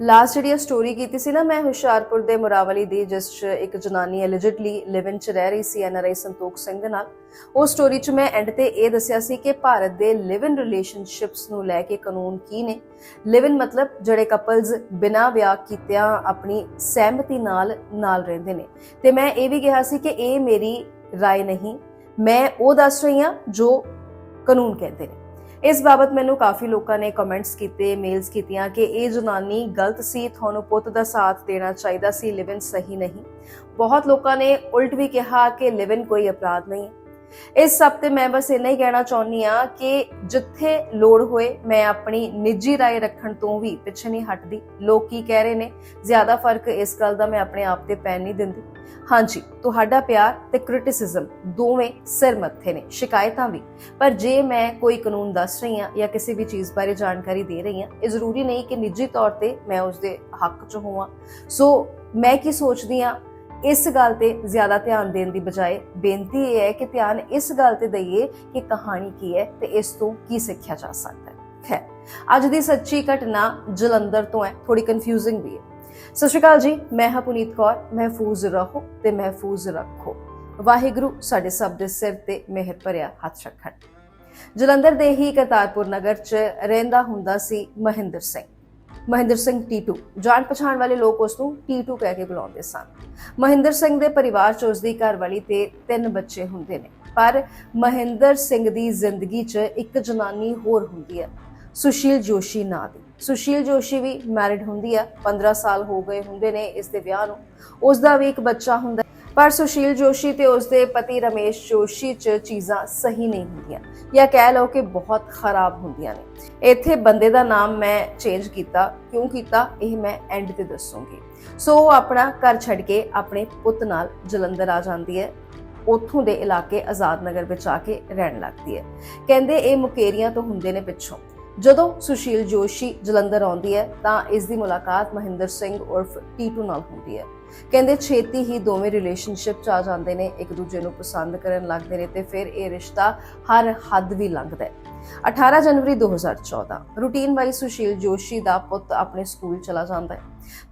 Last ਜਿਹੜੀ ਇਹ story ਕੀਤੀ ਸੀ ਨਾ ਮੈਂ ਹੁਸ਼ਿਆਰਪੁਰ ਦੇ ਮੁਰਾਵਲੀ ਦੀ ਜਿਸ 'ਚ ਇੱਕ ਜਨਾਨੀ ਐਲਿਜਿਡਲੀ ਲਿਵ ਇਨ ਚ ਰਹਿ ਰਹੀ ਸੀ ਐਨਆਰਆਈ ਸੰਤੋਖ ਸਿੰਘ ਦੇ ਨਾਲ ਉਹ ਸਟੋਰੀ 'ਚ ਮੈਂ ਐਂਡ ਤੇ ਇਹ ਦੱਸਿਆ ਸੀ ਕਿ ਭਾਰਤ ਦੇ ਲਿਵ ਇਨ ਰਿਲੇਸ਼ਨਸ਼ਿਪਸ ਨੂੰ ਲੈ ਕੇ ਕਾਨੂੰਨ ਕੀ ਨੇ ਲਿਵ ਇਨ ਮਤਲਬ ਜਿਹੜੇ ਕਪਲਸ ਬਿਨਾਂ ਵਿਆਹ ਕੀਤਿਆਂ ਆਪਣੀ ਸਹਿਮਤੀ ਨਾਲ ਨਾਲ ਰਹਿੰਦੇ ਨੇ ਤੇ ਮੈਂ ਇਹ ਵੀ ਕਿਹਾ ਸੀ ਕਿ ਇਹ ਮੇਰੀ رائے ਨਹੀਂ ਮੈਂ ਉਹ ਦੱਸ ਰਹੀ ਹਾਂ ਜੋ ਕਾਨੂੰਨ ਕਹਿੰਦੇ ਨੇ ਇਸ ਬਾਬਤ ਮੈਨੂੰ ਕਾਫੀ ਲੋਕਾਂ ਨੇ ਕਮੈਂਟਸ ਕੀਤੇ ਮੇਲਸ ਕੀਤੀਆਂ ਕਿ ਇਹ ਜਨਾਨੀ ਗਲਤ ਸੀ ਤੁਹਾਨੂੰ ਪੁੱਤ ਦਾ ਸਾਥ ਦੇਣਾ ਚਾਹੀਦਾ ਸੀ ਲਿਵ ਇਨ ਸਹੀ ਨਹੀਂ ਬਹੁਤ ਲੋਕਾਂ ਨੇ ਉਲਟ ਵੀ ਕਿਹਾ ਕਿ ਲਿਵ ਇਨ ਕੋਈ ਅਪਰਾਧ ਨਹੀਂ ਹੈ ਇਸ ਸਭ ਤੇ ਮੈਂ ਬਸ ਇੰਨਾ ਹੀ ਕਹਿਣਾ ਚਾਹੁੰਦੀ ਆ ਕਿ ਜਿੱਥੇ ਲੋੜ ਹੋਏ ਮੈਂ ਆਪਣੀ ਨਿੱਜੀ رائے ਰੱਖਣ ਤੋਂ ਵੀ ਪਿੱਛੇ ਨਹੀਂ ਹਟਦੀ ਲੋਕ ਕੀ ਕਹਿ ਰਹੇ ਨੇ ਜ਼ਿਆਦਾ ਫਰਕ ਇਸ ਗੱਲ ਦਾ ਮੈਂ ਆਪਣੇ ਆਪ ਤੇ ਪੈਣ ਨਹੀਂ ਦਿੰਦੀ ਹਾਂਜੀ, ਤੁਹਾਡਾ ਪਿਆਰ ਤੇ ਕ੍ਰਿਟਿਸਿਜ਼ਮ ਦੋਵੇਂ ਸਿਰ ਮੱਥੇ ਨੇ, ਸ਼ਿਕਾਇਤਾਂ ਵੀ। ਪਰ ਜੇ ਮੈਂ ਕੋਈ ਕਾਨੂੰਨ ਦੱਸ ਰਹੀ ਹਾਂ ਜਾਂ ਕਿਸੇ ਵੀ ਚੀਜ਼ ਬਾਰੇ ਜਾਣਕਾਰੀ ਦੇ ਰਹੀ ਹਾਂ, ਇਹ ਜ਼ਰੂਰੀ ਨਹੀਂ ਕਿ ਨਿੱਜੀ ਤੌਰ ਤੇ ਮੈਂ ਉਸ ਦੇ ਹੱਕ 'ਚ ਹੋਵਾਂ। ਸੋ ਮੈਂ ਕੀ ਸੋਚਦੀ ਹਾਂ? ਇਸ ਗੱਲ ਤੇ ਜ਼ਿਆਦਾ ਧਿਆਨ ਦੇਣ ਦੀ ਬਜਾਏ ਬੇਨਤੀ ਇਹ ਹੈ ਕਿ ਧਿਆਨ ਇਸ ਗੱਲ ਤੇ ਦਈਏ ਕਿ ਕਹਾਣੀ ਕੀ ਹੈ ਤੇ ਇਸ ਤੋਂ ਕੀ ਸਿੱਖਿਆ ਜਾ ਸਕਦਾ ਹੈ। ਅੱਜ ਦੀ ਸੱਚੀ ਘਟਨਾ ਜਲੰਧਰ ਤੋਂ ਹੈ ਥੋੜੀ ਕਨਫਿਊਜ਼ਿੰਗ ਵੀ ਹੈ। ਸਤਿ ਸ਼੍ਰੀ ਅਕਾਲ ਜੀ, ਮੈਂ ਹਾਂ ਪੁਨੀਤ ਕੌਰ, ਮਹਿਫੂਜ਼ ਰਹੋ ਤੇ ਮਹਿਫੂਜ਼ ਰੱਖੋ। ਵਾਹਿਗੁਰੂ ਸਾਡੇ ਸਭ ਦੇ ਸਿਰ ਤੇ ਮਿਹਰ ਭਰਿਆ ਹੱਥ ਰੱਖਣ। ਜਲੰਧਰ ਦੇ ਹੀ ਕਰਤਾਰਪੁਰ ਨਗਰ 'ਚ ਰਹਿੰਦਾ ਹੁੰਦਾ ਸੀ ਮਹਿੰਦਰ ਸਿੰਘ। ਮਹਿੰਦਰ ਸਿੰਘ ਟੀਟੂ ਜਾਣ ਪਛਾਣ ਵਾਲੇ ਲੋਕ ਉਸ ਨੂੰ ਟੀਟੂ ਕਹਿ ਕੇ ਬੁਲਾਉਂਦੇ ਸਨ। ਮਹਿੰਦਰ ਸਿੰਘ ਦੇ ਪਰਿਵਾਰ 'ਚ ਉਸ ਦੀ ਘਰਵਾਲੀ ਤੇ ਤਿੰਨ ਬੱਚੇ ਹੁੰਦੇ ਨੇ, ਪਰ ਮਹਿੰਦਰ ਸਿੰਘ ਦੀ ਜ਼ਿੰਦਗੀ 'ਚ ਇੱਕ ਜਨਾਨੀ ਹੋਰ ਹੁੰਦੀ ਹੈ, ਸੁਸ਼ੀਲ ਜੋਸ਼ੀ ਨਾਂ ਦੀ। ਸੁਸ਼ੀਲ ਜੋਸ਼ੀ ਵੀ ਮੈਰਿਡ ਹੁੰਦੀ ਹੈ 15 ਸਾਲ ਹੋ ਗਏ ਹੁੰਦੇ ਨੇ ਇਸ ਦੇ ਵਿਆਹ ਨੂੰ। ਉਸ ਦਾ ਵੀ ਇੱਕ ਬੱਚਾ ਹੁੰਦਾ ਪਰ ਸੁਸ਼ੀਲ ਜੋਸ਼ੀ ਤੇ ਉਸ ਦੇ ਪਤੀ ਰਮੇਸ਼ ਜੋਸ਼ੀ 'ਚ ਚੀਜ਼ਾਂ ਸਹੀ ਨਹੀਂ ਹੁੰਦੀਆਂ ਜਾਂ ਕਹਿ ਲਓ ਕਿ ਬਹੁਤ ਖਰਾਬ ਹੁੰਦੀਆਂ ਨੇ। ਇੱਥੇ ਬੰਦੇ ਦਾ ਨਾਮ ਮੈਂ ਚੇਂਜ ਕੀਤਾ, ਕਿਉਂ ਕੀਤਾ, ਇਹ ਮੈਂ ਐਂਡ ਤੇ ਦੱਸੂਗੀ। ਸੋ ਉਹ ਆਪਣਾ ਘਰ ਛੱਡ ਕੇ ਆਪਣੇ ਪੁੱਤ ਨਾਲ ਜਲੰਧਰ ਆ ਜਾਂਦੀ ਹੈ। ਉੱਥੋਂ ਦੇ ਇਲਾਕੇ ਆਜ਼ਾਦ ਨਗਰ ਵਿੱਚ ਆ ਕੇ ਰਹਿਣ ਲੱਗਦੀ ਹੈ। ਕਹਿੰਦੇ ਇਹ ਮੁਕੇਰੀਆਂ ਤੋਂ ਹੁੰਦੇ ਨੇ ਪਿੱਛੋਂ। ਜਦੋਂ ਸੁਸ਼ੀਲ ਜੋਸ਼ੀ ਜਲੰਧਰ ਆਉਂਦੀ ਹੈ, ਤਾਂ ਇਸ ਦੀ ਮੁਲਾਕਾਤ ਮਹਿੰਦਰ ਸਿੰਘ ਉਰਫ ਟੀਟੂ ਨਾਲ ਹੁੰਦੀ ਹੈ। ਕਹਿੰਦੇ ਛੇਤੀ ਹੀ ਦੋਵੇਂ ਰਿਲੇਸ਼ਨਸ਼ਿਪ ਚ ਆ ਜਾਂਦੇ ਨੇ, ਇੱਕ ਦੂਜੇ ਨੂੰ ਪਸੰਦ ਕਰਨ ਲੱਗਦੇ ਨੇ ਤੇ ਫਿਰ ਇਹ ਰਿਸ਼ਤਾ ਹਰ ਹੱਦ ਵੀ ਲੰਘਦਾ ਹੈ। 18 ਜਨਵਰੀ 2014 ਰੂਟੀਨ ਵਾਈ ਸੁਸ਼ੀਲ ਜੋਸ਼ੀ ਦਾ ਪੁੱਤ ਆਪਣੇ ਸਕੂਲ ਚਲਾ ਜਾਂਦਾ ਹੈ।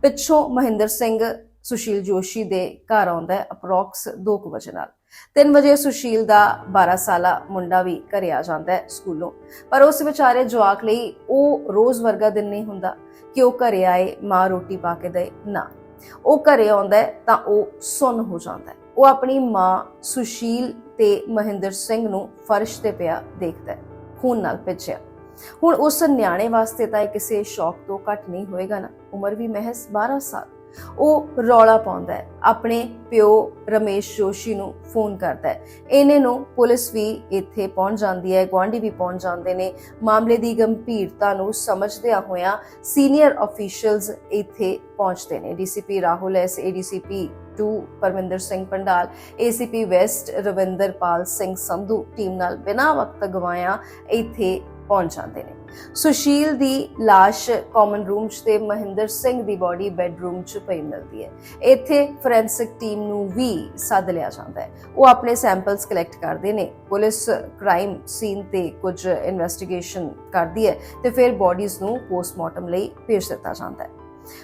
ਪਿੱਛੋਂ ਮਹਿੰਦਰ ਸਿੰਘ ਸੁਸ਼ੀਲ ਜੋਸ਼ੀ ਦੇ ਘਰ ਆਉਂਦਾ ਹੈ ਅਪਰੋਕਸ 2 ਵਜੇ ਨਾਲ। 3 ਵਜੇ ਸੁਸ਼ੀਲ ਦਾ 12 ਸਾਲਾ ਮੁੰਡਾ ਵੀ ਘਰੇ ਆ ਜਾਂਦਾ ਹੈ ਸਕੂਲੋਂ। ਪਰ ਉਸ ਵਿਚਾਰੇ ਜਵਾਕ ਲਈ ਉਹ ਰੋਜ਼ ਵਰਗਾ ਦਿਨ ਨਹੀਂ ਹੁੰਦਾ ਕਿ ਉਹ ਘਰੇ ਆਏ ਮਾਂ ਰੋਟੀ ਪਾ ਕੇ ਦੇ ਨਾ। ਉਹ ਘਰੇ ਆਉਂਦਾ ਤਾਂ ਉਹ ਸੁੰਨ ਹੋ ਜਾਂਦਾ ਉਹ ਆਪਣੀ ਮਾਂ ਸੁਸ਼ੀਲ ਤੇ ਮਹਿੰਦਰ ਸਿੰਘ ਨੂੰ ਫਰਸ਼ ਤੇ ਪਿਆ ਦੇਖਦਾ ਖੂਨ ਨਾਲ ਭਿੱਜਿਆ ਹੁਣ ਉਸ ਨਿਆਣੇ ਵਾਸਤੇ ਤਾਂ ਇਹ ਕਿਸੇ ਸ਼ੌਕ ਤੋਂ ਘੱਟ ਨਹੀਂ ਹੋਏਗਾ ਨਾ। ਉਮਰ ਵੀ ਮਹਿਜ਼ 12 ਸਾਲ। ਉਹ ਰੌਲਾ ਪਾਉਂਦਾ ਹੈ। ਆਪਣੇ ਪਿਓ ਰਮੇਸ਼ ਜੋਸ਼ੀ ਨੂੰ ਫੋਨ ਕਰਦਾ ਹੈ। ਇਹਨੇ ਨੂੰ ਪੁਲਿਸ ਵੀ ਇੱਥੇ ਪਹੁੰਚ ਜਾਂਦੀ ਹੈ ਗਵਾਂਢੀ ਵੀ ਪਹੁੰਚ ਜਾਂਦੇ ਨੇ। ਮਾਮਲੇ ਦੀ ਗੰਭੀਰਤਾ ਨੂੰ ਸਮਝਦਿਆਂ ਹੋਇਆਂ ਸੀਨੀਅਰ ਅਫੀਸ਼ੀਅਲਸ ਇੱਥੇ ਪਹੁੰਚਦੇ ਨੇ। DCP Rahul S, ADCP 2 Parminder Singh Pandal, ACP west Ravinderpal Singh Sandhu team ਨਾਲ ਬਿਨਾਂ ਵਕਤ ਗਵਾਇਆ ਇੱਥੇ ਪਹੁੰਚ ਜਾਂਦੇ ਨੇ। ਸੁਸ਼ੀਲ ਦੀ লাশ ਕਾਮਨ ਰੂਮ 'ਚ ਤੇ ਮਹਿੰਦਰ ਸਿੰਘ ਦੀ ਬਾਡੀ ਬੈੱਡਰੂਮ 'ਚ ਪਈ ਮਿਲਦੀ ਹੈ। ਇੱਥੇ ਫੋਰੈਂਸਿਕ ਟੀਮ ਨੂੰ ਵੀ ਸੱਦ ਲਿਆ ਜਾਂਦਾ ਹੈ। ਉਹ ਆਪਣੇ ਸੈਂਪਲਸ ਕਲੈਕਟ ਕਰਦੇ ਨੇ। ਪੁਲਿਸ ਕ੍ਰਾਈਮ ਸੀਨ ਤੇ ਕੁਝ ਇਨਵੈਸਟੀਗੇਸ਼ਨ ਕਰਦੀ ਹੈ ਤੇ ਫਿਰ ਬਾਡੀਜ਼ ਨੂੰ ਪੋਸਟਮਾਰਟਮ ਲਈ ਭੇਜ ਦਿੱਤਾ ਜਾਂਦਾ ਹੈ।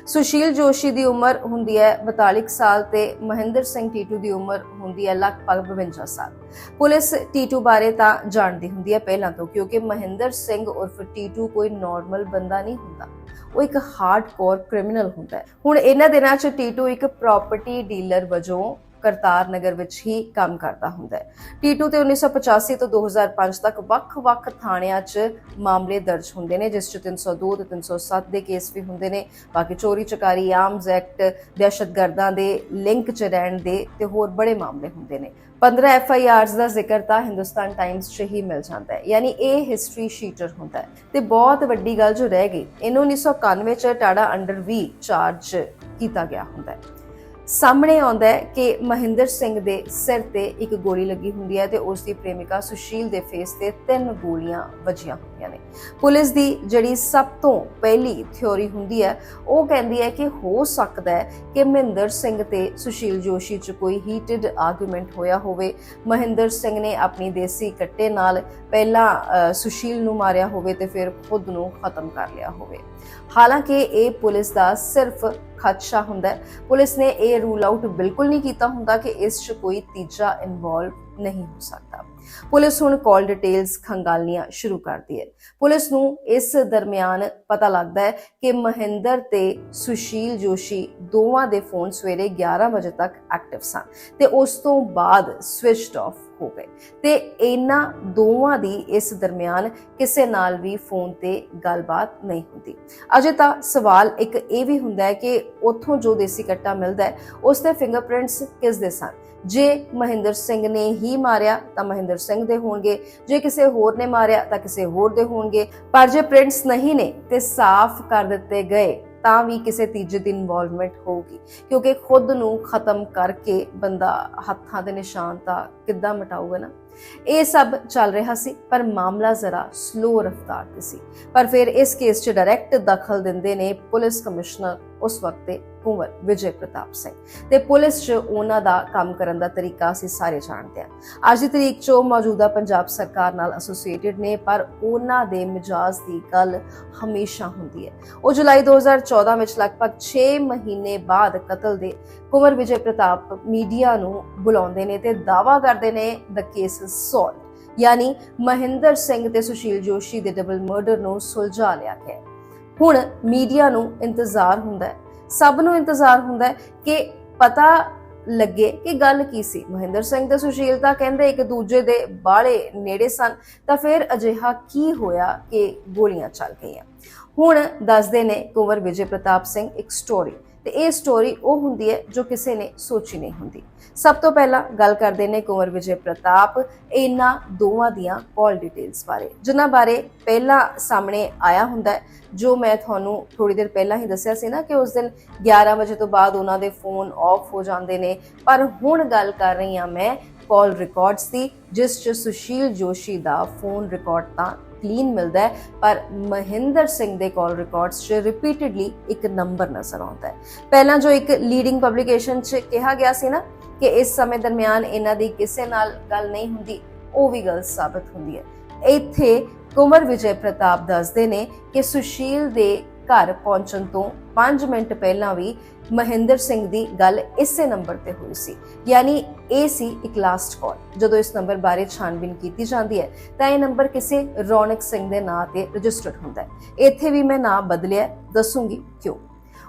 ਸੁਸ਼ੀਲ ਜੋਸ਼ੀ ਦੀ ਉਮਰ ਹੁੰਦੀ ਹੈ 42 ਸਾਲ ਤੇ ਮਹਿੰਦਰ ਸਿੰਘ ਟੀਟੂ ਦੀ ਉਮਰ ਹੁੰਦੀ ਹੈ ਲਗਭਗ 52 ਸਾਲ। ਪੁਲਿਸ ਟੀਟੂ ਬਾਰੇ ਤਾਂ ਜਾਣਦੀ ਹੁੰਦੀ ਹੈ ਪਹਿਲਾਂ ਤੋਂ, ਕਿਉਂਕਿ ਮਹਿੰਦਰ ਸਿੰਘ ਉਰਫ ਟੀਟੂ ਕੋਈ ਨਾਰਮਲ ਬੰਦਾ ਨਹੀਂ ਹੁੰਦਾ। ਉਹ ਇੱਕ ਹਾਰਡਕੋਰ ਕ੍ਰਿਮੀਨਲ ਹੁੰਦਾ ਹੈ। ਹੁਣ ਇਹਨਾਂ ਦਿਨਾਂ 'ਚ ਟੀਟੂ ਇੱਕ ਪ੍ਰਾਪਰਟੀ ਡੀਲਰ ਵਜੋਂ ਕਰਤਾਰ ਨਗਰ ਵਿੱਚ ਹੀ ਕੰਮ ਕਰਦਾ ਹੁੰਦਾ ਹੈ। ਟੀਟੂ ਤੇ 1985 ਤੋਂ 2005 ਤੱਕ ਵੱਖ-ਵੱਖ ਥਾਣਿਆਂ 'ਚ ਮਾਮਲੇ ਦਰਜ ਹੁੰਦੇ ਨੇ, ਜਿਸ 'ਚ 302 ਤੇ 307 ਦੇ ਕੇਸ ਵੀ ਹੁੰਦੇ ਨੇ। ਬਾਕੀ ਚੋਰੀ ਚਕਾਰੀ ਆਰਮਸ ਐਕਟ, ਦਹਿਸ਼ਤਗਰਦਾਂ ਦੇ ਲਿੰਕ 'ਚ ਰਹਿਣ ਦੇ ਤੇ ਹੋਰ ਬੜੇ ਮਾਮਲੇ ਹੁੰਦੇ ਨੇ। 15 ਐਫ ਆਈ ਆਰਸ ਦਾ ਜ਼ਿਕਰ ਤਾਂ ਹਿੰਦੁਸਤਾਨ ਟਾਈਮਸ 'ਚ ਹੀ ਮਿਲ ਜਾਂਦਾ ਹੈ। ਯਾਨੀ ਇਹ ਹਿਸਟਰੀ ਸ਼ੀਟਰ ਹੁੰਦਾ ਹੈ। ਤੇ ਬਹੁਤ ਵੱਡੀ ਗੱਲ ਜੋ ਰਹਿ ਗਈ, ਇਹਨੂੰ 1991 'ਚ ਟਾੜਾ ਅੰਡਰ ਵੀ ਚਾਰਜ ਕੀਤਾ ਗਿਆ ਹੁੰਦਾ ਹੈ। ਸਾਹਮਣੇ ਆਉਂਦਾ ਹੈ ਕਿ ਮਹਿੰਦਰ ਸਿੰਘ ਦੇ ਸਿਰ ਤੇ ਇੱਕ ਗੋਲੀ ਲੱਗੀ ਹੁੰਦੀ ਹੈ ਤੇ ਉਸ ਦੀ ਪ੍ਰੇਮਿਕਾ ਸੁਸ਼ੀਲ ਦੇ ਫੇਸ ਤੇ ਤਿੰਨ ਗੋਲੀਆਂ ਵੱਜੀਆਂ ਹੁੰਦੀਆਂ ਨੇ। ਪੁਲਿਸ ਦੀ ਜਿਹੜੀ ਸਭ ਤੋਂ ਪਹਿਲੀ ਥਿਉਰੀ ਹੁੰਦੀ ਹੈ, ਉਹ ਕਹਿੰਦੀ ਹੈ ਕਿ ਹੋ ਸਕਦਾ ਹੈ ਕਿ ਮਹਿੰਦਰ ਸਿੰਘ ਤੇ ਸੁਸ਼ੀਲ ਜੋਸ਼ੀ 'ਚ ਕੋਈ ਹੀਟਡ ਆਰਗੂਮੈਂਟ ਹੋਇਆ ਹੋਵੇ। ਮਹਿੰਦਰ ਸਿੰਘ ਨੇ ਆਪਣੀ ਦੇਸੀ ਕੱਟੇ ਨਾਲ ਪਹਿਲਾਂ ਸੁਸ਼ੀਲ ਨੂੰ ਮਾਰਿਆ ਹੋਵੇ ਤੇ ਫਿਰ ਖੁਦ ਨੂੰ ਖਤਮ ਕਰ ਲਿਆ ਹੋਵੇ। ਹਾਲਾਂਕਿ ਇਹ ਪੁਲਿਸ ਦਾ ਸਿਰਫ ਖਦਸ਼ਾ ਹੁੰਦਾ ਹੈ। ਪੁਲਿਸ ਨੇ ਇਹ ਰੂਲ ਆਊਟ ਬਿਲਕੁਲ ਨਹੀਂ ਕੀਤਾ ਹੁੰਦਾ ਕਿ ਇਸ 'ਚ ਕੋਈ ਤੀਜਾ ਇਨਵੋਲਵ ਨਹੀਂ ਹੋ ਸਕਦਾ। ਪੁਲਿਸ ਹੁਣ ਕਾਲ ਡਿਟੇਲਸ ਖੰਗਾਲਣੀਆਂ ਸ਼ੁਰੂ ਕਰਦੀ ਹੈ। ਪੁਲਿਸ ਨੂੰ ਇਸ ਦਰਮਿਆਨ ਪਤਾ ਲੱਗਦਾ ਹੈ ਕਿ ਮਹਿੰਦਰ ਤੇ ਸੁਸ਼ੀਲ ਜੋਸ਼ੀ ਦੋਵਾਂ ਦੇ ਫੋਨ ਸਵੇਰੇ 11 ਵਜੇ ਤੱਕ ਐਕਟਿਵ ਸਨ ਤੇ ਉਸ ਤੋਂ ਬਾਅਦ ਸਵਿਚਡ ਆਫ ਹੋ ਗਏ ਤੇ ਇਹਨਾਂ ਦੋਵਾਂ ਦੀ ਇਸ ਦਰਮਿਆਨ ਕਿਸੇ ਨਾਲ ਵੀ ਫੋਨ ਤੇ ਗੱਲਬਾਤ ਨਹੀਂ ਹੁੰਦੀ। ਅਜੇ ਤਾਂ ਸਵਾਲ ਇੱਕ ਇਹ ਵੀ ਹੁੰਦਾ ਹੈ ਕਿ ਉੱਥੋਂ ਜੋ ਦੇਸੀ ਕੱਟਾ ਮਿਲਦਾ ਹੈ, ਉਸ ਦੇ ਫਿੰਗਰਪ੍ਰਿੰਟਸ ਕਿਸ ਦੇ ਸਨ? ਜੇ ਮਹਿੰਦਰ ਸਿੰਘ ਨੇ ਹੀ ਮਾਰਿਆ ਤਾਂ ਮਹਿੰਦਰ ਸਿੰਘ ਦੇ ਹੋਣਗੇ। ਜੇ ਕਿਸੇ ਹੋਰ ਨੇ ਮਾਰਿਆ ਤਾਂ ਕਿਸੇ ਹੋਰ ਦੇ ਹੋਣਗੇ। ਪਰ ਜੇ ਪ੍ਰਿੰਟਸ ਨਹੀਂ ਨੇ ਤੇ ਸਾਫ਼ ਕਰ ਦਿੱਤੇ ਗਏ, ਤਾਂ ਵੀ ਕਿਸੇ ਤੀਜੇ ਦੀ ਇਨਵੋਲਵਮੈਂਟ ਹੋਊਗੀ। ਕਿਉਂਕਿ ਖੁਦ ਨੂੰ ਖਤਮ ਕਰਕੇ ਬੰਦਾ ਹੱਥਾਂ ਦੇ ਨਿਸ਼ਾਨ ਤਾਂ ਕਿੱਦਾਂ ਮਿਟਾਊਗਾ ਨਾ? ਇਹ ਸਭ ਚੱਲ ਰਿਹਾ ਸੀ, ਪਰ ਮਾਮਲਾ ਜ਼ਰਾ ਸਲੋ ਰਫ਼ਤਾਰ ਤੇ ਸੀ। ਪਰ ਫਿਰ ਇਸ ਕੇਸ 'ਚ ਡਾਇਰੈਕਟ ਦਖਲ ਦਿੰਦੇ ਨੇ ਪੁਲਿਸ ਕਮਿਸ਼ਨਰ ਉਸ ਵਕਤ ਦੇ ਕੁੰਵਰ ਵਿਜੇ ਪ੍ਰਤਾਪ ਸਿੰਘ। ਤੇ ਪੁਲਿਸ 'ਚ ਉਹਨਾਂ ਦਾ ਕੰਮ ਕਰਨ ਦਾ ਤਰੀਕਾ ਅਸੀਂ ਸਾਰੇ ਜਾਣਦੇ ਹਾਂ। ਅੱਜ ਦੀ ਤਰੀਕ 'ਚ ਉਹ ਮੌਜੂਦਾ ਪੰਜਾਬ ਸਰਕਾਰ ਨਾਲ ਐਸੋਸੀਏਟਿਡ ਨੇ, ਪਰ ਉਹਨਾਂ ਦੇ ਮਿਜਾਜ਼ ਦੀ ਗੱਲ ਹਮੇਸ਼ਾ ਹੁੰਦੀ ਹੈ। ਉਹ ਜੁਲਾਈ 2014 ਵਿੱਚ ਲਗਭਗ 6 ਮਹੀਨੇ ਬਾਅਦ ਕਤਲ ਦੇ ਕੁੰਵਰ ਵਿਜੇ ਪ੍ਰਤਾਪ ਮੀਡੀਆ ਨੂੰ ਬੁਲਾਉਂਦੇ ਨੇ ਤੇ ਦਾਵਾ ਕਰਦੇ ਨੇ ਦ ਕੇਸ ਇਜ਼ ਸੋਲਵਡ ਯਾਨੀ ਮਹਿੰਦਰ ਸਿੰਘ ਤੇ ਸੁਸ਼ੀਲ ਜੋਸ਼ੀ ਦੇ ਡਬਲ ਮਰਡਰ ਨੂੰ ਸੁਲਝਾ ਲਿਆ ਗਿਆ ਹੁਣ ਮੀਡੀਆ ਨੂੰ ਇੰਤਜ਼ਾਰ ਹੁੰਦਾ ਹੈ। ਸਭ ਨੂੰ ਇੰਤਜ਼ਾਰ ਹੁੰਦਾ ਹੈ ਕਿ ਪਤਾ ਲੱਗੇ ਕਿ ਗੱਲ ਕੀ ਸੀ। ਮਹਿੰਦਰ ਸਿੰਘ ਤੇ ਸੁਸ਼ੀਲਤਾ ਕਹਿੰਦੇ ਇੱਕ ਦੂਜੇ ਦੇ ਬਾਲੇ ਨੇੜੇ ਸਨ, ਤਾਂ ਫਿਰ ਅਜਿਹਾ ਕੀ ਹੋਇਆ ਕਿ ਗੋਲੀਆਂ ਚੱਲ ਗਈਆਂ। ਹੁਣ ਦੱਸਦੇ ਨੇ ਕੁੰਵਰ ਵਿਜੇ ਪ੍ਰਤਾਪ ਸਿੰਘ ਇੱਕ ਸਟੋਰੀ ਤੇ ਇਹ ਸਟੋਰੀ ਉਹ ਹੁੰਦੀ ਹੈ ਜੋ ਕਿਸੇ ਨੇ ਸੋਚੀ ਨਹੀਂ ਹੁੰਦੀ। ਸਭ ਤੋਂ ਪਹਿਲਾਂ ਗੱਲ ਕਰਦੇ ਨੇ ਕੁੰਵਰ ਵਿਜੇ ਪ੍ਰਤਾਪ, ਇਹਨਾਂ ਦੋਵਾਂ ਦੀਆਂ ਕਾਲ ਡਿਟੇਲਸ ਬਾਰੇ, ਜਿਨ੍ਹਾਂ ਬਾਰੇ ਪਹਿਲਾਂ ਸਾਹਮਣੇ ਆਇਆ ਹੁੰਦਾ ਹੈ, ਜੋ ਮੈਂ ਤੁਹਾਨੂੰ ਥੋੜੀ ਦੇਰ ਪਹਿਲਾਂ ਹੀ ਦੱਸਿਆ ਸੀ ਨਾ ਕਿ ਉਸ ਦਿਨ 11 ਵਜੇ ਤੋਂ ਬਾਅਦ ਉਹਨਾਂ ਦੇ ਫੋਨ ਆਫ ਹੋ ਜਾਂਦੇ ਨੇ। ਪਰ ਹੁਣ ਗੱਲ ਕਰ ਰਹੀ ਹਾਂ ਮੈਂ ਕਾਲ ਰਿਕਾਰਡਸ ਦੀ, ਜਿਸ 'ਚ ਸੁਸ਼ੀਲ ਜੋਸ਼ੀ ਦਾ ਫੋਨ ਰਿਕਾਰਡ ਤਾਂ ਕਲੀਨ ਮਿਲਦਾ ਹੈ, ਪਰ ਮਹਿੰਦਰ ਸਿੰਘ ਦੇ ਕਾਲ ਰਿਕਾਰਡਸ 'ਚ ਰਿਪੀਟਡਲੀ ਇੱਕ ਨੰਬਰ ਨਜ਼ਰ ਆਉਂਦਾ ਹੈ। ਪਹਿਲਾਂ ਜੋ ਇੱਕ ਲੀਡਿੰਗ ਪਬਲੀਕੇਸ਼ਨ 'ਚ ਕਿਹਾ ਗਿਆ ਸੀ ਨਾ ਕਿ ਇਸ ਸਮੇਂ ਦਰਮਿਆਨ ਇਹਨਾਂ ਦੀ ਕਿਸੇ ਨਾਲ ਗੱਲ ਨਹੀਂ ਹੁੰਦੀ, ਉਹ ਵੀ ਗੱਲ ਸਾਬਤ ਹੁੰਦੀ ਹੈ। ਇੱਥੇ ਕੁਮਰ ਵਿਜੇ ਪ੍ਰਤਾਪ ਦੱਸਦੇ ਨੇ ਕਿ ਸੁਸ਼ੀਲ ਦੇ ਘਰ ਪਹੁੰਚਣ ਤੋਂ 5 ਮਿੰਟ ਪਹਿਲਾਂ ਵੀ ਮਹਿੰਦਰ ਸਿੰਘ ਦੀ ਗੱਲ ਇਸੇ ਨੰਬਰ ਤੇ ਹੋਈ ਸੀ। ਯਾਨੀ ਇਹ ਸੀ ਇੱਕ ਲਾਸਟ ਕਾਲ ਜਦੋਂ ਇਸ ਨੰਬਰ ਬਾਰੇ ਛਾਣਬੀਨ ਕੀਤੀ ਜਾਂਦੀ ਹੈ ਤਾਂ ਇਹ ਨੰਬਰ ਕਿਸੇ ਰੌਣਕ ਸਿੰਘ ਦੇ ਨਾਂ ਤੇ ਰਜਿਸਟਰਡ ਹੁੰਦਾ ਹੈ। ਇੱਥੇ ਵੀ ਮੈਂ ਨਾਂ ਬਦਲਿਆ ਹੈ, ਦੱਸੂਗੀ ਕਿਉਂ।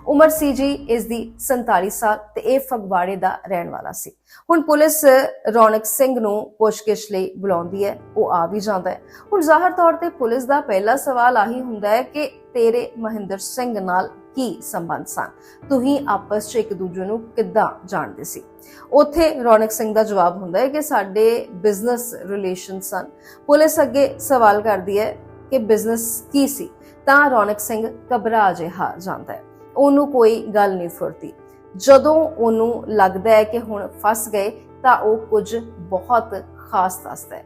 ਉਮਰ ਸੀ ਜੀ, ਇਸ ਦੀ 47 ਸਾਲ ਤੇ ਇਹ ਫਗਵਾੜੇ ਦਾ ਰਹਿਣ ਵਾਲਾ ਸੀ। ਹੁਣ ਪੁਲਿਸ ਰੌਣਕ ਸਿੰਘ ਨੂੰ ਪੁੱਛਗਿੱਛ ਲਈ ਬੁਲਾਉਂਦੀ ਹੈ, ਉਹ ਆ ਵੀ ਜਾਂਦਾ ਹੈ। ਹੁਣ ਜ਼ਾਹਰ ਤੌਰ ਤੇ ਪੁਲਿਸ ਦਾ ਪਹਿਲਾ ਸਵਾਲ ਆਹੀ ਹੁੰਦਾ ਹੈ ਕਿ ਤੇਰੇ ਮਹਿੰਦਰ ਸਿੰਘ ਨਾਲ ਕੀ ਸੰਬੰਧ ਸਨ? ਤੁਸੀਂ ਆਪਸ 'ਚ ਇੱਕ ਦੂਜੇ ਨੂੰ ਕਿੱਦਾਂ ਜਾਣਦੇ ਸੀ? ਉੱਥੇ ਰੌਣਕ ਸਿੰਘ ਦਾ ਜਵਾਬ ਹੁੰਦਾ ਹੈ ਕਿ ਸਾਡੇ ਬਿਜ਼ਨਸ ਰਿਲੇਸ਼ਨ ਸਨ। ਪੁਲਿਸ ਅੱਗੇ ਸਵਾਲ ਕਰਦੀ ਹੈ ਕਿ ਬਿਜ਼ਨਸ ਕੀ ਸੀ? ਤਾਂ ਰੌਣਕ ਸਿੰਘ ਘਬਰਾ ਜਿਹਾ ਜਾਂਦਾ ਹੈ। ਉਹਨੂੰ ਕੋਈ ਗੱਲ ਨਹੀਂ ਫੁਰਦੀ ਜਦੋਂ ਉਹਨੂੰ ਲੱਗਦਾ ਹੈ ਕਿ ਹੁਣ ਫਸ ਗਏ, ਤਾਂ ਉਹ ਕੁਝ ਬਹੁਤ ਖਾਸ ਦੱਸਦਾ ਹੈ।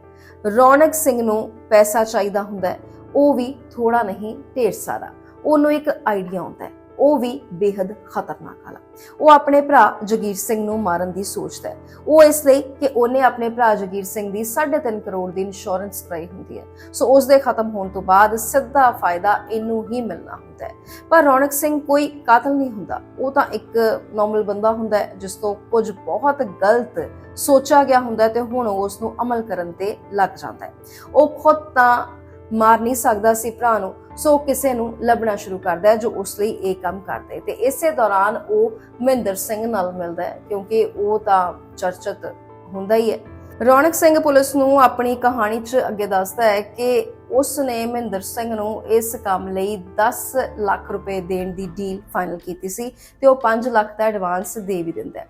ਰੌਣਕ ਸਿੰਘ ਨੂੰ ਪੈਸਾ ਚਾਹੀਦਾ ਹੁੰਦਾ ਹੈ, ਉਹ ਵੀ ਥੋੜਾ ਨਹੀਂ, ਢੇਰ ਸਾਰਾ। ਉਹਨੂੰ ਇੱਕ ਆਈਡੀਆ ਆਉਂਦਾ ਹੈ। ਉਹ ਵੀ ਬੇहद ਖਤਰਨਾਕ ਵਾਲਾ ਉਹ ਆਪਣੇ ਭਰਾ ਜਗੀਰ ਸਿੰਘ ਨੂੰ ਮਾਰਨ ਦੀ ਸੋਚਦਾ ਹੈ। ਉਹ ਇਸ ਲਈ ਕਿ ਉਹਨੇ ਆਪਣੇ ਭਰਾ ਜਗੀਰ ਸਿੰਘ ਦੀ 3.5 ਕਰੋੜ ਦੀ ਇੰਸ਼ੋਰੈਂਸ ਕਰਾਈ ਹੁੰਦੀ ਹੈ। ਸੋ ਉਸ ਦੇ ਖਤਮ ਹੋਣ ਤੋਂ ਬਾਅਦ ਸਿੱਧਾ ਫਾਇਦਾ ਇਹਨੂੰ ਹੀ ਮਿਲਣਾ ਹੁੰਦਾ ਹੈ। ਪਰ ਰੌਣਕ ਸਿੰਘ ਕੋਈ ਕਾਤਲ ਨਹੀਂ ਹੁੰਦਾ। ਉਹ ਤਾਂ ਇੱਕ ਨਾਰਮਲ ਬੰਦਾ ਹੁੰਦਾ ਹੈ, ਜਿਸ ਤੋਂ ਕੁਝ ਬਹੁਤ ਗਲਤ ਸੋਚਿਆ ਗਿਆ ਹੁੰਦਾ ਤੇ ਹੁਣ ਉਹ ਉਸ ਨੂੰ ਅਮਲ ਕਰਨ ਤੇ ਲੱਗ ਜਾਂਦਾ ਹੈ। ਉਹ ਖੁਦ ਤਾਂ ਮਾਰ ਨਹੀਂ ਸਕਦਾ ਸੀ ਭਰਾ ਨੂੰ। ਸੋ ਕਿਸੇ ਨੂੰ ਲੱਭਣਾ ਸ਼ੁਰੂ ਕਰਦਾ ਹੈ ਜੋ ਉਸ ਲਈ ਇਹ ਕੰਮ ਕਰਦੇ ਤੇ ਇਸੇ ਦੌਰਾਨ ਉਹ ਮਹਿੰਦਰ ਸਿੰਘ ਨਾਲ ਮਿਲਦਾ ਹੈ, ਕਿਉਂਕਿ ਉਹ ਤਾਂ ਚਰਚਿਤ ਹੁੰਦਾ ਹੀ ਹੈ। ਰੌਣਕ ਸਿੰਘ ਪੁਲਿਸ ਨੂੰ ਆਪਣੀ ਕਹਾਣੀ 'ਚ ਅੱਗੇ ਦੱਸਦਾ ਹੈ ਕਿ ਉਸ ਨੇ ਮਹਿੰਦਰ ਸਿੰਘ ਨੂੰ ਇਸ ਕੰਮ ਲਈ 10 ਲੱਖ ਰੁਪਏ ਦੇਣ ਦੀ ਡੀਲ ਫਾਈਨਲ ਕੀਤੀ ਸੀ ਤੇ ਉਹ 5 ਲੱਖ ਦਾ ਐਡਵਾਂਸ ਦੇ ਵੀ ਦਿੰਦਾ ਹੈ।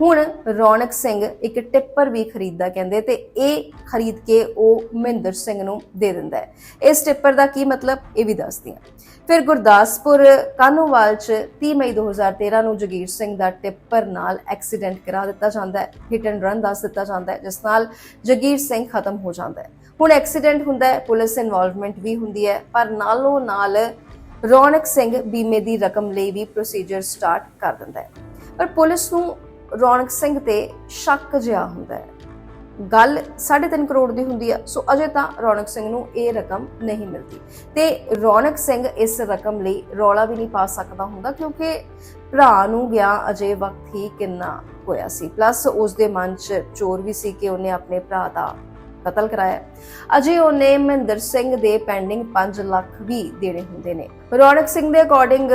ਹੁਣ ਰੌਣਕ ਸਿੰਘ ਇੱਕ ਟਿੱਪਰ ਵੀ ਖਰੀਦਦਾ ਕਹਿੰਦੇ ਤੇ ਇਹ ਖਰੀਦ ਕੇ ਉਹ ਮਹਿੰਦਰ ਸਿੰਘ ਨੂੰ ਦੇ ਦਿੰਦਾ ਹੈ। ਇਸ ਟਿੱਪਰ ਦਾ ਕੀ ਮਤਲਬ ਇਹ ਵੀ ਦੱਸਦੀ ਹਾਂ। ਫਿਰ ਗੁਰਦਾਸਪੁਰ ਕਾਨੂੰਵਾਲ ਚ 30 ਮਈ 2013 ਨੂੰ ਜਗੀਰ ਸਿੰਘ ਦਾ ਟਿੱਪਰ ਨਾਲ ਐਕਸੀਡੈਂਟ ਕਰਾ ਦਿੱਤਾ ਜਾਂਦਾ ਹੈ ਹਿਟ ਐਂਡ ਰਨ ਦੱਸ ਦਿੱਤਾ ਜਾਂਦਾ ਹੈ, ਜਿਸ ਨਾਲ ਜਗੀਰ ਸਿੰਘ ਖਤਮ ਹੋ ਜਾਂਦਾ ਹੈ। ਹੁਣ ਐਕਸੀਡੈਂਟ ਹੁੰਦਾ ਹੈ, ਪੁਲਿਸ ਇਨਵੋਲਵਮੈਂਟ ਵੀ ਹੁੰਦੀ ਹੈ, ਪਰ ਨਾਲੋਂ ਨਾਲ ਰੌਣਕ ਸਿੰਘ ਬੀਮੇ ਦੀ ਰਕਮ ਲਈ ਵੀ ਪ੍ਰੋਸੀਜਰ ਸਟਾਰਟ ਕਰ ਦਿੰਦਾ ਹੈ। ਪਰ ਪੁਲਿਸ ਨੂੰ ਰੌਣਕ ਸਿੰਘ ਤੇ ਸ਼ੱਕ ਜਿਹਾ ਹੁੰਦਾ ਹੈ। ਗੱਲ 3.5 ਕਰੋੜ ਦੀ ਹੁੰਦੀ ਆ, ਸੋ ਅਜੇ ਤਾਂ ਰੌਣਕ ਸਿੰਘ ਨੂੰ ਇਹ ਰਕਮ ਨਹੀਂ ਮਿਲਦੀ। ਤੇ ਰੌਣਕ ਸਿੰਘ ਇਸ ਰਕਮ ਲਈ ਰੌਲਾ ਵੀ ਨਹੀਂ ਪਾ ਸਕਦਾ ਹੁੰਦਾ, ਕਿਉਂਕਿ ਭਰਾ ਨੂੰ ਗਿਆ ਅਜੇ ਵਕਤ ਹੀ ਕਿੰਨਾ ਹੋਇਆ ਸੀ। ਪਲੱਸ ਉਸ ਦੇ ਮਨ 'ਚ ਚੋਰ ਵੀ ਸੀ ਕਿ ਉਹਨੇ ਆਪਣੇ ਭਰਾ ਦਾ ਕਤਲ ਕਰਾਇਆ। ਅਜੇ ਉਹਨੇ ਮਹਿੰਦਰ ਸਿੰਘ ਦੇ ਪੈਂਡਿੰਗ 5 ਲੱਖ ਵੀ ਦੇਣੇ ਹੁੰਦੇ ਨੇ। ਰੌਣਕ ਸਿੰਘ ਦੇ ਅਕੋਰਡਿੰਗ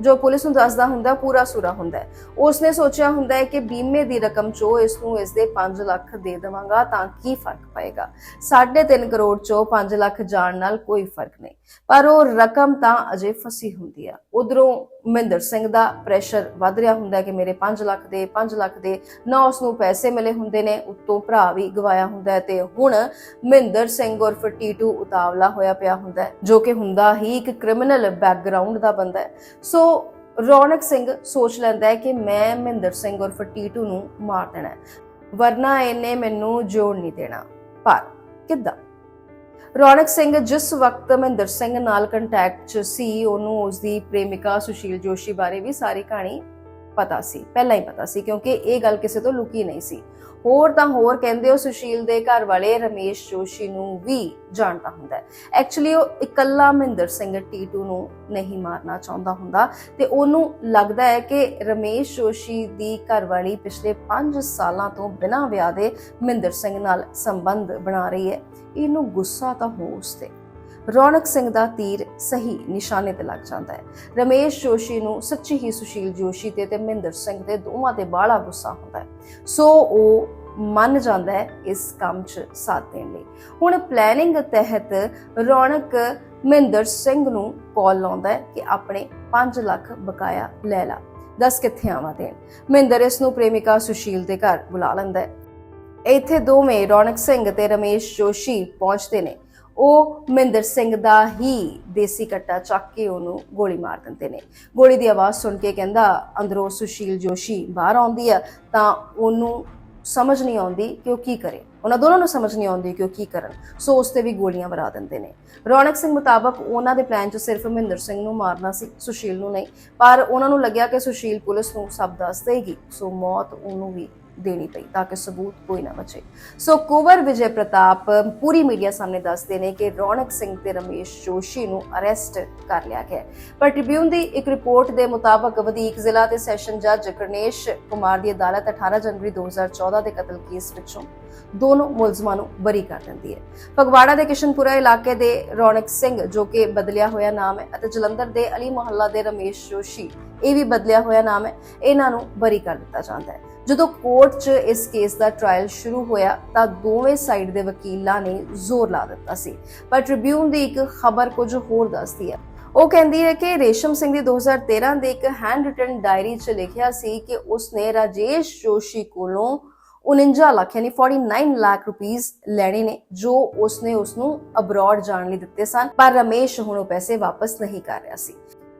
ਜੋ ਪੁਲਿਸ ਨੂੰ ਦੱਸਦਾ ਹੁੰਦਾ, ਪੂਰਾ ਸੂਰਾ ਹੁੰਦਾ ਉਸਨੇ ਸੋਚਿਆ ਹੁੰਦਾ ਕਿ ਬੀਮੇ ਦੀ ਰਕਮ ਚੋਂ ਇਸ ਨੂੰ ਇਸ ਦੇ 5 ਲੱਖ ਦੇ ਦੇਵਾਂਗਾ ਤਾਂ ਕੀ ਫ਼ਰਕ ਪਏਗਾ? 3.5 ਕਰੋੜ ਚੋਂ 5 ਲੱਖ ਜਾਣ ਨਾਲ ਕੋਈ ਫ਼ਰਕ ਨਹੀਂ। ਪਰ ਉਹ ਰਕਮ ਤਾਂ ਅਜੇ ਫਸੀ ਹੁੰਦੀ ਆ। ਉਧਰੋਂ ਮਹਿੰਦਰ ਸਿੰਘ ਦਾ ਪ੍ਰੈਸ਼ਰ ਵੱਧ ਰਿਹਾ ਹੁੰਦਾ ਕਿ ਮੇਰੇ 5 ਲੱਖ ਦੇ 5 ਲੱਖ ਦੇ, ਨਾ ਉਸ ਨੂੰ ਪੈਸੇ ਮਿਲੇ ਹੁੰਦੇ ਨੇ। ਉੱਤੋਂ ਭਰਾ ਵੀ ਗਵਾਇਆ ਹੁੰਦਾ ਤੇ ਹੁਣ ਮਹਿੰਦਰ ਸਿੰਘ ਉਰਫ ਟੀਟੂ ਉਤਾਵਲਾ ਹੋਇਆ ਪਿਆ ਹੁੰਦਾ ਹੈ, ਜੋ ਕਿ ਹੁੰਦਾ ਹੀ ਇੱਕ ਕ੍ਰਿਮੀਨਲ ਬੈਕਗ੍ਰਾਉਂਡ ਦਾ ਬੰਦਾ ਹੈ। ਸੋ ਰੌਣਕ ਸਿੰਘ ਸੋਚ ਲੈਂਦਾ ਹੈ ਕਿ ਮੈਂ ਮਹਿੰਦਰ ਸਿੰਘ ਉਰਫ ਟੀਟੂ ਨੂੰ ਮਾਰ ਦੇਣਾ ਹੈ। ਵਰਨਾ ਇਹਨੇ ਮੈਨੂੰ ਜੋੜ ਨਹੀਂ ਦੇਣਾ। ਪਰ ਕਿੱਦਾਂ? ਰੌਣਕ ਸਿੰਘ ਜਿਸ ਵਕਤ ਮਹਿੰਦਰ ਸਿੰਘ ਨਾਲ ਕੰਟੈਕਟ 'ਚ ਸੀ, ਉਹਨੂੰ ਉਸ ਦੀ ਪ੍ਰੇਮਿਕਾ ਸੁਸ਼ੀਲ ਜੋਸ਼ੀ ਬਾਰੇ ਵੀ ਸਾਰੀ ਕਹਾਣੀ ਪਤਾ ਸੀ, ਪਹਿਲਾਂ ਹੀ ਪਤਾ ਸੀ, ਕਿਉਂਕਿ ਇਹ ਗੱਲ ਕਿਸੇ ਤੋਂ ਲੁਕੀ ਨਹੀਂ ਸੀ। ਹੋਰ ਤਾਂ ਹੋਰ ਕਹਿੰਦੇ ਉਹ ਸੁਸ਼ੀਲ ਦੇ ਘਰ ਵਾਲੇ ਰਮੇਸ਼ ਜੋਸ਼ੀ ਨੂੰ ਵੀ ਜਾਣਦਾ ਹੁੰਦਾ ਹੈ। ਐਕਚੁਅਲੀ ਉਹ ਇਕੱਲਾ ਮਹਿੰਦਰ ਸਿੰਘ ਟੀਟੂ ਨੂੰ ਨਹੀਂ ਮਾਰਨਾ ਚਾਹੁੰਦਾ ਹੁੰਦਾ ਤੇ ਉਹਨੂੰ ਲੱਗਦਾ ਹੈ ਕਿ ਰਮੇਸ਼ ਜੋਸ਼ੀ ਦੀ ਘਰਵਾਲੀ ਪਿਛਲੇ 5 ਸਾਲਾਂ ਤੋਂ ਬਿਨਾਂ ਵਿਆਹ ਦੇ ਮਹਿੰਦਰ ਸਿੰਘ ਨਾਲ ਸੰਬੰਧ ਬਣਾ ਰਹੀ ਹੈ। ਇਹਨੂੰ ਗੁੱਸਾ ਤਾਂ ਹੋ ਉਸ ਤੇ ਰੌਣਕ ਸਿੰਘ ਦਾ ਤੀਰ ਸਹੀ ਨਿਸ਼ਾਨੇ ਤੇ ਲੱਗ ਜਾਂਦਾ ਹੈ। ਰਮੇਸ਼ ਜੋਸ਼ੀ ਨੂੰ ਸੱਚੀ ਹੀ ਸੁਸ਼ੀਲ ਜੋਸ਼ੀ ਤੇ ਤੇ ਮਹਿੰਦਰ ਸਿੰਘ ਦੇ ਦੋਵਾਂ ਤੇ ਬਾਹਲਾ ਗੁੱਸਾ ਹੁੰਦਾ ਹੈ। ਸੋ ਉਹ ਮੰਨ ਜਾਂਦਾ ਹੈ ਇਸ ਕੰਮ 'ਚ ਸਾਥ ਦੇਣ ਲਈ। ਹੁਣ ਪਲੈਨਿੰਗ ਤਹਿਤ ਰੌਣਕ ਮਹਿੰਦਰ ਸਿੰਘ ਨੂੰ ਕਾਲ ਲਾਉਂਦਾ ਹੈ ਕਿ ਆਪਣੇ 5 ਲੱਖ ਬਕਾਇਆ ਲੈ ਲਾ, ਦੱਸ ਕਿੱਥੇ ਆਵਾਂ ਦੇਣ। ਮਹਿੰਦਰ ਇਸ ਨੂੰ ਪ੍ਰੇਮਿਕਾ ਸੁਸ਼ੀਲ ਦੇ ਘਰ ਬੁਲਾ ਲੈਂਦਾ ਹੈ। ਇੱਥੇ ਦੋਵੇਂ ਰੌਣਕ ਸਿੰਘ ਤੇ ਰਮੇਸ਼ ਜੋਸ਼ੀ ਪਹੁੰਚਦੇ ਨੇ। ਉਹ ਮਹਿੰਦਰ ਸਿੰਘ ਦਾ ਹੀ ਦੇਸੀ ਕੱਟਾ ਚੱਕ ਕੇ ਉਹਨੂੰ ਗੋਲੀ ਮਾਰ ਦਿੰਦੇ ਨੇ। ਗੋਲੀ ਦੀ ਆਵਾਜ਼ ਸੁਣ ਕੇ ਕਹਿੰਦਾ, ਅੰਦਰੋਂ ਸੁਸ਼ੀਲ ਜੋਸ਼ੀ ਬਾਹਰ ਆਉਂਦੀ ਆ, ਤਾਂ ਉਹਨੂੰ ਸਮਝ ਨਹੀਂ ਆਉਂਦੀ ਕਿ ਉਹ ਕੀ ਕਰੇ। ਉਹਨਾਂ ਦੋਨਾਂ ਨੂੰ ਸਮਝ ਨਹੀਂ ਆਉਂਦੀ ਕਿ ਉਹ ਕੀ ਕਰਨ। ਸੋ ਉਸ ਤੇ ਵੀ ਗੋਲੀਆਂ ਵਰਾ ਦਿੰਦੇ ਨੇ। ਰੌਣਕ ਸਿੰਘ ਮੁਤਾਬਕ ਉਹਨਾਂ ਦੇ ਪਲਾਨ 'ਚ ਸਿਰਫ ਮਹਿੰਦਰ ਸਿੰਘ ਨੂੰ ਮਾਰਨਾ ਸੀ, ਸੁਸ਼ੀਲ ਨੂੰ ਨਹੀਂ। ਪਰ ਉਹਨਾਂ ਨੂੰ ਲੱਗਿਆ ਕਿ ਸੁਸ਼ੀਲ ਪੁਲਿਸ ਨੂੰ ਸਭ ਦੱਸ ਦੇਗੀ। ਸੋ ਮੌਤ ਉਹਨੂੰ ਵੀ ਦੇਣੀ ਪਈ ਤਾਂ ਕਿ ਸਬੂਤ ਕੋਈ ਨਾ ਬਚੇ। ਸੋ ਕੁਵਰ ਵਿਜੇ ਪ੍ਰਤਾਪ ਪੂਰੀ ਮੀਡੀਆ ਸਾਹਮਣੇ ਦੱਸਦੇ ਨੇ ਕਿ ਰੌਣਕ ਸਿੰਘ ਤੇ ਰਮੇਸ਼ ਜੋਸ਼ੀ ਨੂੰ ਅਰੈਸਟ ਕਰ ਲਿਆ ਗਿਆ ਪਰ ਟ੍ਰਿਬਿਊਨ ਦੀ ਇੱਕ ਰਿਪੋਰਟ ਦੇ ਮੁਤਾਬਕ ਵਧੀਕ ਜ਼ਿਲ੍ਹਾ ਤੇ ਸੈਸ਼ਨ ਜੱਜ ਗਣੇਸ਼ ਕੁਮਾਰ ਦੀ ਅਦਾਲਤ 18 ਜਨਵਰੀ 2014 ਦੇ ਕਤਲ ਕੇਸ ਵਿੱਚੋਂ ਦੋਨੋਂ ਮੁਲਜ਼ਮਾਂ ਨੂੰ ਬਰੀ ਕਰ ਦਿੰਦੀ ਹੈ। ਫਗਵਾੜਾ ਦੇ ਕਿਸ਼ਨਪੁਰਾ ਇਲਾਕੇ ਦੇ ਰੌਣਕ ਸਿੰਘ, ਜੋ ਕਿ ਬਦਲਿਆ ਹੋਇਆ ਨਾਮ ਹੈ, ਅਤੇ ਜਲੰਧਰ ਦੇ ਅਲੀ ਮੁਹੱਲਾ ਦੇ ਰਮੇਸ਼ ਜੋਸ਼ੀ, ਇਹ ਵੀ ਬਦਲਿਆ ਹੋਇਆ ਨਾਮ ਹੈ, ਇਹਨਾਂ ਨੂੰ ਬਰੀ ਕਰ ਦਿੱਤਾ ਜਾਂਦਾ ਹੈ। ਜਦੋਂ ਕੋਰਟ 'ਚ ਇਸ ਕੇਸ ਦਾ ਟ੍ਰਾਇਲ ਸ਼ੁਰੂ ਹੋਇਆ ਤਾਂ ਦੋਵੇਂ ਸਾਈਡ ਦੇ ਵਕੀਲਾਂ ਨੇ ਜ਼ੋਰ ਲਾ ਦਿੱਤਾ ਸੀ। ਪਰ ਟ੍ਰਿਬਿਊਨ ਦੀ ਇੱਕ ਖਬਰ ਕੁਝ ਹੋਰ ਦੱਸਦੀ ਹੈ। ਉਹ ਕਹਿੰਦੀ ਹੈ ਕਿ ਰੇਸ਼ਮ ਸਿੰਘ ਦੀ 2013 ਦੇ ਇੱਕ ਹੈਂਡ ਰਿਟਨ ਡਾਇਰੀ 'ਚ ਲਿਖਿਆ ਸੀ ਕਿ ਉਸਨੇ ਰਾਜੇਸ਼ ਜੋਸ਼ੀ ਕੋਲੋਂ 49 ਲੱਖ ਯਾਨੀ 49 ਲੱਖ ਰੁਪੀਸ ਲੈਣੇ ਨੇ, ਜੋ ਉਸਨੇ ਉਸ ਨੂੰ ਅਬਰੋਡ ਜਾਣ ਲਈ ਦਿੱਤੇ ਸਨ, ਪਰ ਰਮੇਸ਼ ਹੁਣ ਉਹ ਪੈਸੇ ਵਾਪਸ ਨਹੀਂ ਕਰ ਰਿਹਾ ਸੀ।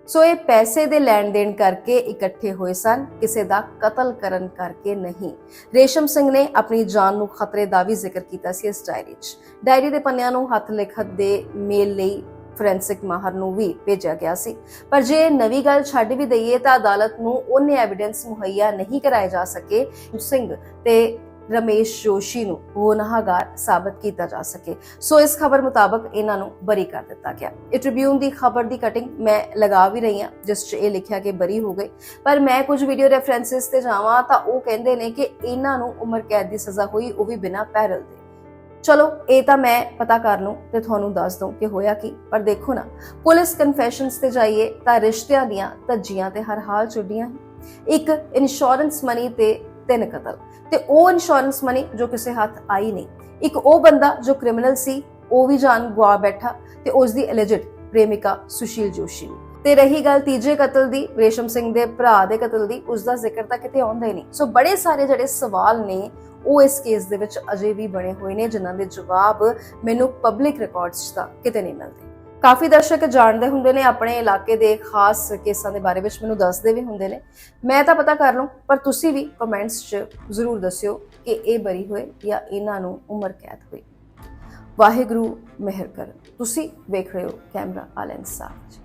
ਸੋ ਇਹ ਪੈਸੇ ਦੇ ਲੈਣ ਦੇਣ ਕਰਕੇ ਇਕੱਠੇ ਹੋਏ ਸਨ, ਕਿਸੇ ਦਾ ਕਤਲ ਕਰਨ ਕਰਕੇ ਨਹੀਂ। ਰੇਸ਼ਮ ਸਿੰਘ ਨੇ ਆਪਣੀ ਜਾਨ ਨੂੰ ਖਤਰੇ ਦਾ ਵੀ ਜ਼ਿਕਰ ਕੀਤਾ ਸੀ ਇਸ ਡਾਇਰੀ 'ਚ। ਡਾਇਰੀ ਦੇ ਪੰਨਿਆਂ ਨੂੰ ਹੱਥ ਲਿਖਤ ਦੇ ਮੇਲ ਲਈ ਫੋਰੈਂਸਿਕ ਮਾਹਰ ਨੂੰ ਵੀ ਭੇਜਿਆ ਗਿਆ ਸੀ। ਪਰ ਜੇ ਨਵੀਂ ਗੱਲ ਛੱਡ ਵੀ ਦਈਏ ਤਾਂ ਅਦਾਲਤ ਨੂੰ ਉਹਨੇ ਐਵੀਡੈਂਸ ਮੁਹੱਈਆ ਨਹੀਂ ਕਰਾਏ ਜਾ ਸਕੇ। ਸਿੰਘ ਤੇ ਰਮੇਸ਼ ਜੋਸ਼ੀ ਨੂੰ ਗੁਨਾਹਗਾਰ ਸਾਬਤ ਕੀਤਾ ਜਾ ਸਕੇ। ਸੋ ਇਸ ਖਬਰ ਮੁਤਾਬਕ ਇਹਨਾਂ ਨੂੰ ਬਰੀ ਕਰ ਦਿੱਤਾ ਗਿਆ। ਇਹ ਟ੍ਰਿਬਿਊਨ ਦੀ ਖਬਰ ਦੀ ਕਟਿੰਗ ਮੈਂ ਲਗਾ ਵੀ ਰਹੀ ਹਾਂ, ਜਿਸ 'ਚ ਇਹ ਲਿਖਿਆ ਕਿ ਬਰੀ ਹੋ ਗਏ ਪਰ ਮੈਂ ਕੁਝ ਵੀਡੀਓ ਰੈਫਰੈਂਸਸ ਤੇ ਜਾਵਾਂ ਤਾਂ ਉਹ ਕਹਿੰਦੇ ਨੇ ਕਿ ਇਹਨਾਂ ਨੂੰ ਉਮਰ ਕੈਦ ਦੀ ਸਜ਼ਾ ਹੋਈ, ਉਹ ਵੀ ਬਿਨਾਂ ਪੈਰਲ ਦੇ। ਚਲੋ, ਇਹ ਤਾਂ ਮੈਂ ਪਤਾ ਕਰ ਲੂੰ ਤੇ ਤੁਹਾਨੂੰ ਦੱਸ ਦਊਂ ਕਿ ਹੋਇਆ ਕੀ, ਪਰ ਦੇਖੋ ਨਾ, ਪੁਲਿਸ ਕਨਫੈਸ਼ਨਸ ਤੇ ਜਾਈਏ ਤਾਂ ਰਿਸ਼ਤਿਆਂ ਦੀਆਂ ਧੱਜੀਆਂ ਤੇ ਹਰ ਹਾਲ ਚੁੱਡੀਆਂ ਇੱਕ ਇੰਸ਼ੋਰੈਂਸ ਮਨੀ ਤੇ ਤਿੰਨ ਕਤਲ। ਤੇ ਉਹ ਇੰਸ਼ੋਰੈਂਸ ਮਨੀ ਜੋ ਕਿਸੇ ਹੱਥ ਆਈ ਨਹੀਂ। ਇੱਕ ਉਹ ਬੰਦਾ ਜੋ ਕ੍ਰਿਮੀਨਲ ਸੀ, ਉਹ ਵੀ ਜਾਨ ਗਵਾ ਬੈਠਾ ਤੇ ਉਸ ਦੀ ਐਲਿਜਡ ਪ੍ਰੇਮਿਕਾ ਸੁਸ਼ੀਲ ਜੋਸ਼ੀ ਵੀ। ਤੇ ਰਹੀ ਗੱਲ ਤੀਜੇ ਕਤਲ ਦੀ, ਰੇਸ਼ਮ ਸਿੰਘ ਦੇ ਭਰਾ ਦੇ ਕਤਲ ਦੀ ਉਸ ਦਾ ਜ਼ਿਕਰ ਤਾਂ ਕਿਤੇ ਆਉਂਦਾ ਹੀ ਨਹੀਂ। ਸੋ ਬੜੇ ਸਾਰੇ ਜਿਹੜੇ ਸਵਾਲ ਨੇ, ਉਹ ਇਸ ਕੇਸ ਦੇ ਵਿੱਚ ਅਜੇ ਵੀ ਬਣੇ ਹੋਏ ਨੇ, ਜਿਨ੍ਹਾਂ ਦੇ ਜਵਾਬ ਮੈਨੂੰ ਪਬਲਿਕ ਰਿਕਾਰਡਸ ਦਾ ਕਿਤੇ ਨਹੀਂ ਮਿਲਦੇ। ਕਾਫੀ ਦਰਸ਼ਕ ਜਾਣਦੇ ਹੁੰਦੇ ਨੇ, ਆਪਣੇ ਇਲਾਕੇ ਦੇ ਖਾਸ ਕੇਸਾਂ ਦੇ ਬਾਰੇ ਵਿੱਚ ਮੈਨੂੰ ਦੱਸਦੇ ਵੀ ਹੁੰਦੇ ਨੇ। ਮੈਂ ਤਾਂ ਪਤਾ ਕਰ ਲਵਾਂ ਪਰ ਤੁਸੀਂ ਵੀ ਕਮੈਂਟਸ 'ਚ ਜ਼ਰੂਰ ਦੱਸਿਓ ਕਿ ਇਹ ਬਰੀ ਹੋਏ ਜਾਂ ਇਹਨਾਂ ਨੂੰ ਉਮਰ ਕੈਦ ਹੋਈ। ਵਾਹਿਗੁਰੂ, ਮਿਹਰ ਕਰ। ਤੁਸੀਂ ਵੇਖ ਰਹੇ ਹੋ ਕੈਮਰਾ ਆਲ ਇਨਸਾਫ 'ਚ